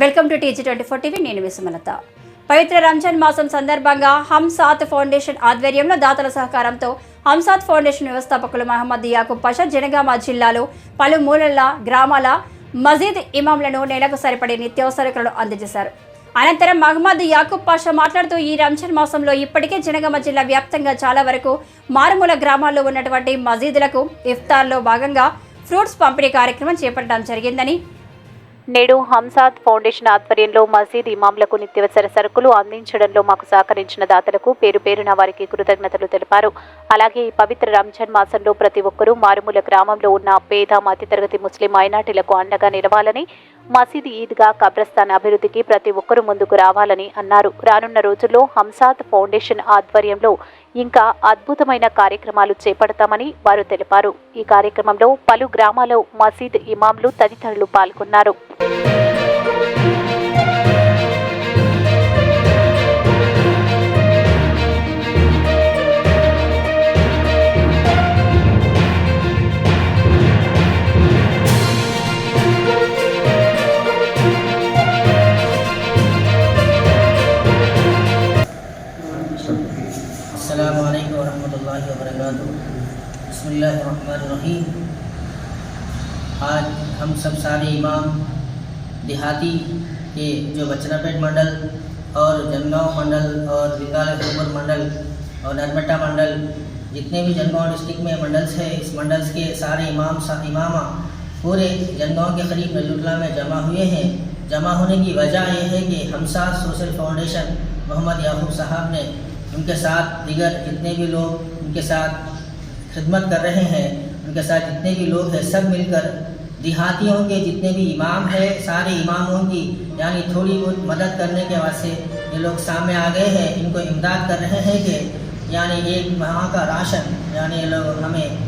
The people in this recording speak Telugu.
Welcome to TG twenty four TV నేను విసుమలత పవిత్ర రంజాన్ మాసం సందర్భంగా హంసాత్ ఫౌండేషన్ ఆధ్వర్యంలో దాతల సహకారంతో హంసాత్ ఫౌండేషన్ వ్యవస్థాపకులు మహమ్మద్ యాకూబ్ పాషా జనగామ జిల్లాలో పలు మూలల గ్రామాల మజీద్ ఇమాంలను నెలకు సరిపడే నిత్యావసరకులను అందజేశారు. అనంతరం మహమ్మద్ యాకూబ్ పాషా మాట్లాడుతూ ఈ రంజాన్ మాసంలో ఇప్పటికే జనగామ జిల్లా వ్యాప్తంగా చాలా వరకు మారుమూల గ్రామాల్లో ఉన్నటువంటి మసీదులకు ఇఫ్తార్లో భాగంగా ఫ్రూట్స్ పంపిణీ కార్యక్రమం చేపట్టడం జరిగిందని నేడు హంసాద్ ఫౌండేషన్ ఆధ్వర్యంలో మసీద్ ఇమాంలకు నిత్యవసర సరుకులు అందించడంలో మాకు సహకరించిన దాతలకు పేరు పేరున వారికి కృతజ్ఞతలు తెలిపారు. అలాగే ఈ పవిత్ర రంజాన్ మాసంలో ప్రతి ఒక్కరూ మారుమూల గ్రామంలో ఉన్న పేద మధ్యతరగతి ముస్లిం మైనార్టీలకు అండగా నిలవాలని మసీద్ ఈద్గా కబ్రస్థాన్ అభివృద్ధికి ప్రతి ఒక్కరూ ముందుకు రావాలని అన్నారు. రానున్న రోజుల్లో హంసాద్ ఫౌండేషన్ ఆధ్వర్యంలో ఇంకా అద్భుతమైన కార్యక్రమాలు చేపడతామని వారు తెలిపారు. ఈ కార్యక్రమంలో పలు గ్రామాల మసీద్ ఇమాంలు తదితరులు పాల్గొన్నారు. अस्सलाम वालेकुम वरहमतुल्लाहि वबरकातुहू बसमीम आज हम सब सारे इमाम देहाती के जो बचनापेट मंडल और जनगांव मंडल और विकाल हुकूमत मंडल और नरमट्टा मंडल जितने भी जनगांव डिस्ट्रिक्ट में मंडल्स है इस मंडल्स के सारे इमाम सा, इमामा पूरे जनगांव के करीब नलुटला में जमा हुए हैं। जमा होने की वजह यह है कि हमसार सोशल फाउंडेशन मोहम्मद याकूब साहब ने उनके साथ दीगर जितने भी लोग उनके साथ खिदमत कर रहे हैं, उनके साथ जितने भी लोग हैं, सब मिलकर देहातियों के जितने भी इमाम हैं, सारे इमामों की यानी थोड़ी बहुत मदद करने के वास्ते ये लोग सामने आ गए हैं। इनको इमदाद कर रहे हैं कि यानी एक माह का राशन, यानी ये लोग हमें